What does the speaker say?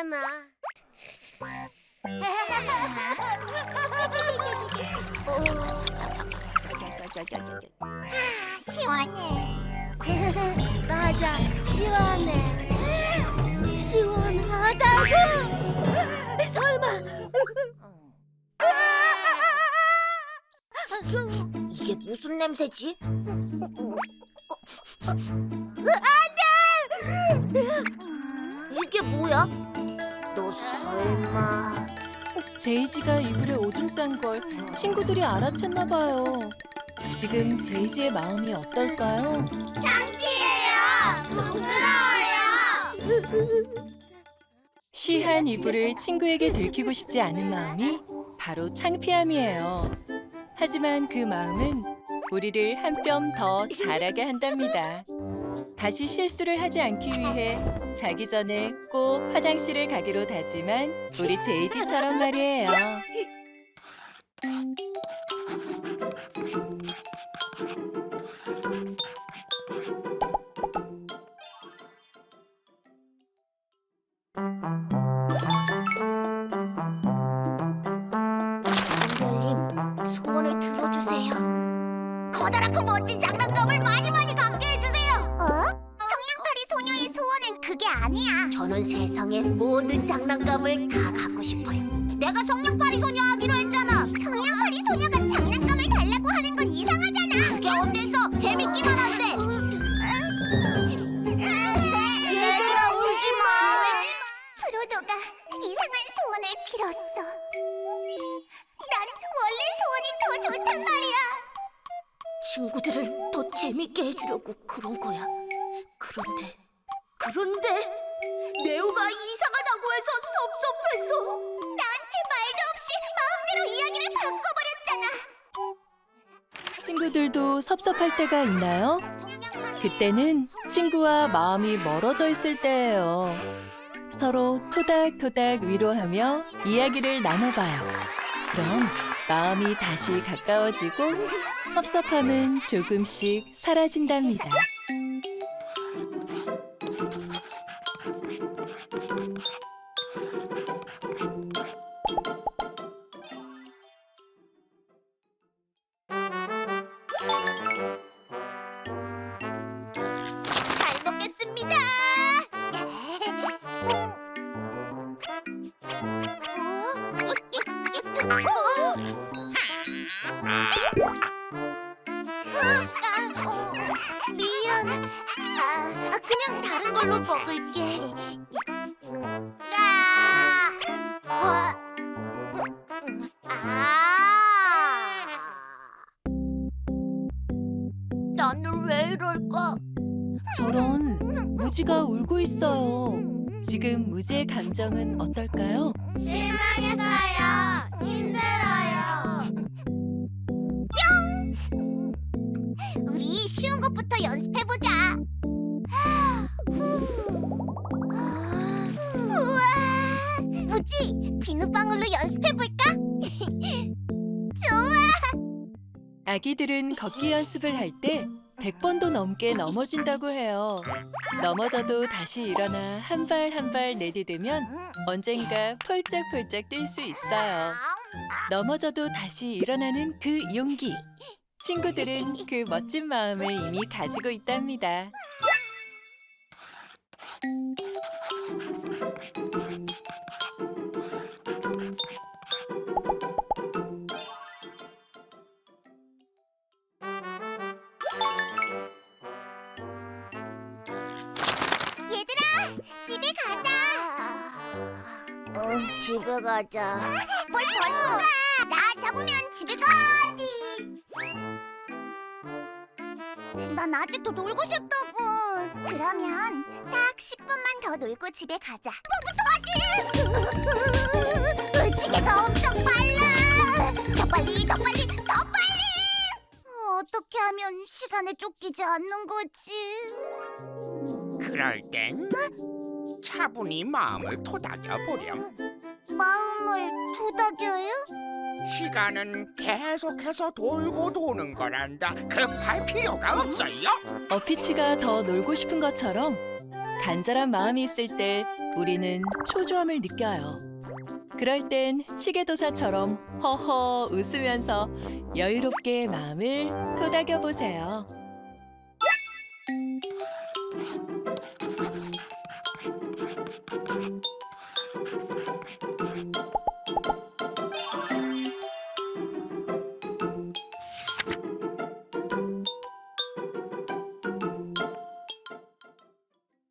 괜찮아. 시원해. 맞아, 시원해. 시원하다고. 설마. 이게 무슨 냄새지? 안돼! 이게 뭐야? 너 설마? 제이지가 이불에 오줌 싼 걸 친구들이 알아챘나 봐요. 지금 제이지의 마음이 어떨까요? 창피해요. 부끄러워요. 쉬한 이불을 친구에게 들키고 싶지 않은 마음이 바로 창피함이에요. 하지만 그 마음은 우리를 한 뼘 더 자라게 한답니다. 다시 실수를 하지 않기 위해 자기 전에 꼭 화장실을 가기로 다짐한 우리 제이지처럼 말이에요. 안별님 소원을 들어주세요. 커다랗고 멋진 장난감을 많이 많이 아니야. 저는 세상의 모든 장난감을 다 갖고 싶어요. 내가 성냥팔이 소녀 하기로 했잖아. 성냥팔이 소녀가 장난감을 달라고 하는 건 이상하잖아. 그게 어때서 재밌기만 한데. 얘들아 울지 마. 프로도가 이상한 소원을 빌었어. 난 원래 소원이 더 좋단 말이야. 친구들을 더 재밌게 해주려고 그런 거야. 그런데 그런데 네오가 이상하다고 해서 섭섭해서 나한테 말도 없이 마음대로 이야기를 바꿔버렸잖아. 친구들도 섭섭할 때가 있나요? 그때는 친구와 마음이 멀어져 있을 때예요. 서로 토닥토닥 위로하며 이야기를 나눠봐요. 그럼 마음이 다시 가까워지고 섭섭함은 조금씩 사라진답니다. 미안. 아, 그냥 다른 걸로 먹을게. 아, 와, 아. 나는 왜 이럴까? 저런 무지가 울고 있어요. 지금 무지의 감정은 어떨까요? 실망했어요. 힘들어요. 뿅. 우리 쉬운 것부터 연습해 보자. 우와. 무지, 비눗방울로 연습해 볼까? 좋아. 아기들은 걷기 연습을 할 때 100번도 넘게 넘어진다고 해요. 넘어져도 다시 일어나 한 발 한 발 내디디면 언젠가 폴짝폴짝 뛸 수 있어요. 넘어져도 다시 일어나는 그 용기. 친구들은 그 멋진 마음을 이미 가지고 있답니다. 집에 가자. 응, 집에 가자. 뭘 벌써 가? 나 잡으면 집에 가지. 난 아직도 놀고 싶다고. 그러면 딱 10분만 더 놀고 집에 가자. 뭐부터 하지? 시계가 엄청 빨라. 더 빨리, 더 빨리, 더 빨리. 어떻게 하면 시간에 쫓기지 않는 거지? 그럴 땐 차분히 마음을 토닥여 보렴. 마음을 도닥여요? 시간은 계속해서 돌고 도는 거란다. 급할 필요가 없어요. 어피치가 더 놀고 싶은 것처럼 간절한 마음이 있을 때 우리는 초조함을 느껴요. 그럴 땐 시계도사처럼 허허 웃으면서 여유롭게 마음을 토닥여 보세요.